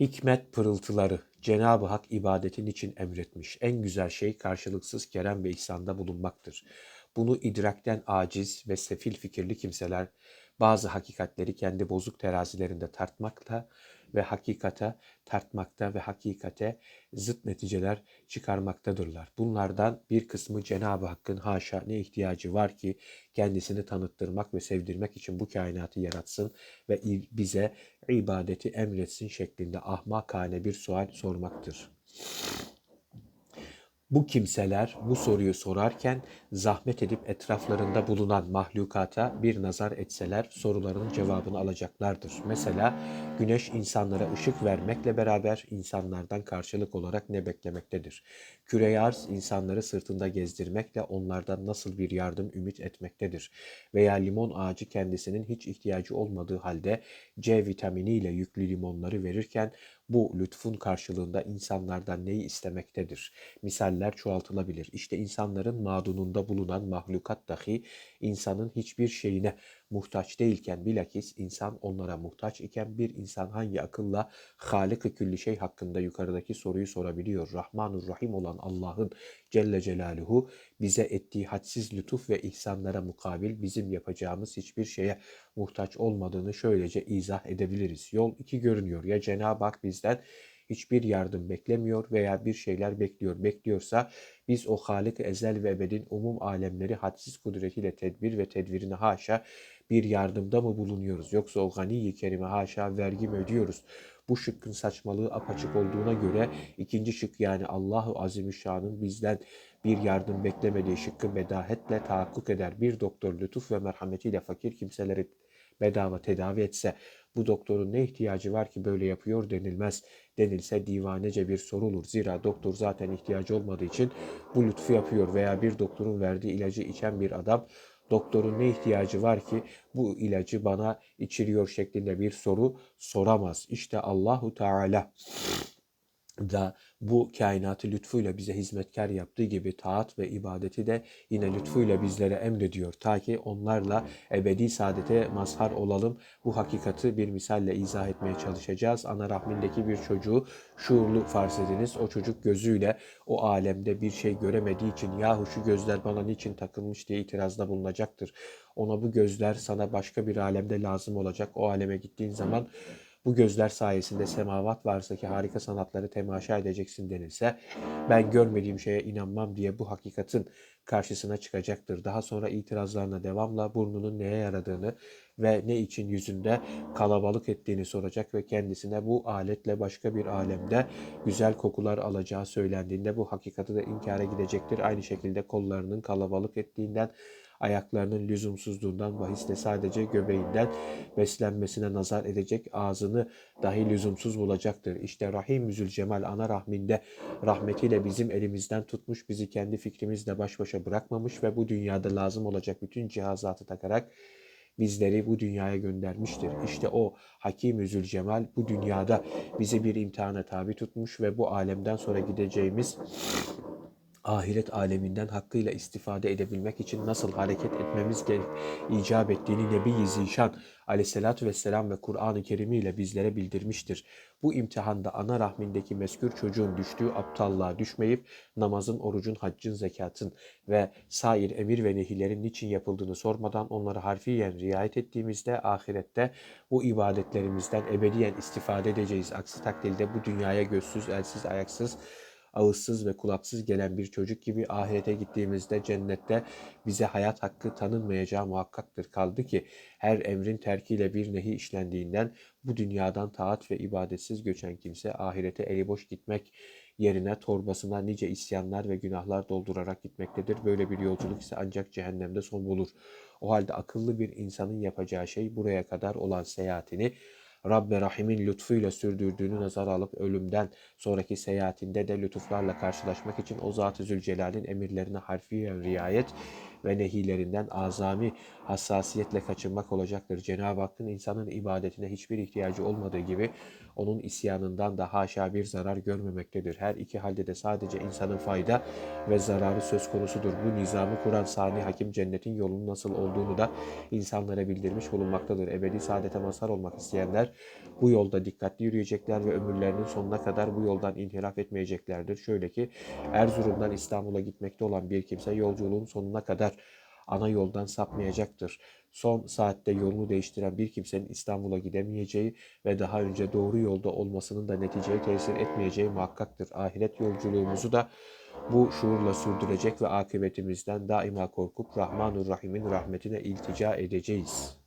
Hikmet pırıltıları Cenab-ı Hak ibadetin için emretmiş. En güzel şey karşılıksız kerem ve ihsanda bulunmaktır. Bunu idrakten aciz ve sefil fikirli kimseler bazı hakikatleri kendi bozuk terazilerinde tartmakla ve hakikate tartmakta ve hakikate zıt neticeler çıkarmaktadırlar. Bunlardan bir kısmı Cenab-ı Hakk'ın haşa ne ihtiyacı var ki kendisini tanıttırmak ve sevdirmek için bu kainatı yaratsın ve bize ibadeti emretsin şeklinde ahmakane bir sual sormaktır. Bu kimseler bu soruyu sorarken zahmet edip etraflarında bulunan mahlukata bir nazar etseler soruların cevabını alacaklardır. Mesela güneş insanlara ışık vermekle beraber insanlardan karşılık olarak ne beklemektedir? Küre arz insanları sırtında gezdirmekle onlardan nasıl bir yardım ümit etmektedir? Veya limon ağacı kendisinin hiç ihtiyacı olmadığı halde C vitaminiyle yüklü limonları verirken bu lütfun karşılığında insanlardan neyi istemektedir? Misaller çoğaltılabilir. İşte insanların madununda bulunan mahlukat dahi insanın hiçbir şeyine muhtaç değilken bilakis insan onlara muhtaç iken bir insan hangi akılla Halik-i külli şey hakkında yukarıdaki soruyu sorabiliyor. Rahmanur Rahim olan Allah'ın Celle Celaluhu bize ettiği hadsiz lütuf ve ihsanlara mukabil bizim yapacağımız hiçbir şeye muhtaç olmadığını şöylece izah edebiliriz. Yol iki görünüyor. Ya Cenab-ı Hak bizden hiçbir yardım beklemiyor veya bir şeyler bekliyor. Bekliyorsa biz o Halik ezel ve ebedin umum alemleri hadsiz kudretiyle tedbir ve tedvirine haşa bir yardımda mı bulunuyoruz? Yoksa o gani kerime haşa vergi mi ödüyoruz? Bu şıkkın saçmalığı apaçık olduğuna göre ikinci şık yani Allahu Azimüşşan'ın bizden bir yardım beklemediği şıkkı bedahetle tahakkuk eder. Bir doktor lütuf ve merhametiyle fakir kimseleri bedava tedavi etse bu doktorun ne ihtiyacı var ki böyle yapıyor denilmez. Denilse divanece bir soru olur. Zira doktor zaten ihtiyacı olmadığı için bu lütfu yapıyor veya bir doktorun verdiği ilacı içen bir adam doktorun ne ihtiyacı var ki bu ilacı bana içiriyor şeklinde bir soru soramaz. İşte Allahu Teala da bu kainatı lütfuyla bize hizmetkar yaptığı gibi taat ve ibadeti de yine lütfuyla bizlere emrediyor. Ta ki onlarla ebedi saadete mazhar olalım. Bu hakikati bir misalle izah etmeye çalışacağız. Ana rahmindeki bir çocuğu şuurlu farz ediniz. O çocuk gözüyle o alemde bir şey göremediği için yahu şu gözler bana niçin takılmış diye itirazda bulunacaktır. Ona bu gözler sana başka bir alemde lazım olacak. O aleme gittiğin zaman bu gözler sayesinde semavat varsa ki harika sanatları temaşa edeceksin denilse ben görmediğim şeye inanmam diye bu hakikatin karşısına çıkacaktır. Daha sonra itirazlarına devamla burnunun neye yaradığını ve ne için yüzünde kalabalık ettiğini soracak ve kendisine bu aletle başka bir alemde güzel kokular alacağı söylendiğinde bu hakikati de inkara gidecektir. Aynı şekilde kollarının kalabalık ettiğinden ayaklarının lüzumsuzluğundan bahisle sadece göbeğinden beslenmesine nazar edecek ağzını dahi lüzumsuz bulacaktır. İşte Rahim Zülcemal ana rahminde rahmetiyle bizim elimizden tutmuş bizi kendi fikrimizle baş başa bırakmamış ve bu dünyada lazım olacak bütün cihazatı takarak bizleri bu dünyaya göndermiştir. İşte o Hakim Zülcemal bu dünyada bizi bir imtihana tabi tutmuş ve bu alemden sonra gideceğimiz ahiret aleminden hakkıyla istifade edebilmek için nasıl hareket etmemiz gerek icap ettiğini Nebi-i Zişan aleyhissalatü vesselam ve Kur'an-ı Kerim ile bizlere bildirmiştir. Bu imtihanda ana rahmindeki meskür çocuğun düştüğü aptallığa düşmeyip namazın, orucun, haccın, zekatın ve sair emir ve nehilerin niçin yapıldığını sormadan onları harfiyen riayet ettiğimizde ahirette bu ibadetlerimizden ebediyen istifade edeceğiz. Aksi takdirde bu dünyaya gözsüz, elsiz, ayaksız, ağızsız ve kulaksız gelen bir çocuk gibi ahirete gittiğimizde cennette bize hayat hakkı tanınmayacağı muhakkaktır. Kaldı ki her emrin terkiyle bir nehi işlendiğinden bu dünyadan taat ve ibadetsiz göçen kimse ahirete eli boş gitmek yerine torbasına nice isyanlar ve günahlar doldurarak gitmektedir. Böyle bir yolculuk ise ancak cehennemde son bulur. O halde akıllı bir insanın yapacağı şey buraya kadar olan seyahatini Rabbe Rahim'in lütfuyla sürdürdüğünü nazar alıp ölümden sonraki seyahatinde de lütuflarla karşılaşmak için o Zat-ı Zülcelal'in emirlerine harfiyen riayet ve nehilerinden azami hassasiyetle kaçınmak olacaktır. Cenab-ı Hakk'ın insanın ibadetine hiçbir ihtiyacı olmadığı gibi onun isyanından da haşa bir zarar görmemektedir. Her iki halde de sadece insanın fayda ve zararı söz konusudur. Bu nizamı kuran Sani Hakim cennetin yolunun nasıl olduğunu da insanlara bildirmiş bulunmaktadır. Ebedi saadete mazhar olmak isteyenler bu yolda dikkatli yürüyecekler ve ömürlerinin sonuna kadar bu yoldan inhiraf etmeyeceklerdir. Şöyle ki Erzurum'dan İstanbul'a gitmekte olan bir kimse yolculuğun sonuna kadar ana yoldan sapmayacaktır. Son saatte yolunu değiştiren bir kimsenin İstanbul'a gidemeyeceği ve daha önce doğru yolda olmasının da neticeye tesir etmeyeceği muhakkaktır. Ahiret yolculuğumuzu da bu şuurla sürdürecek ve akıbetimizden daima korkup Rahmanur Rahim'in rahmetine iltica edeceğiz.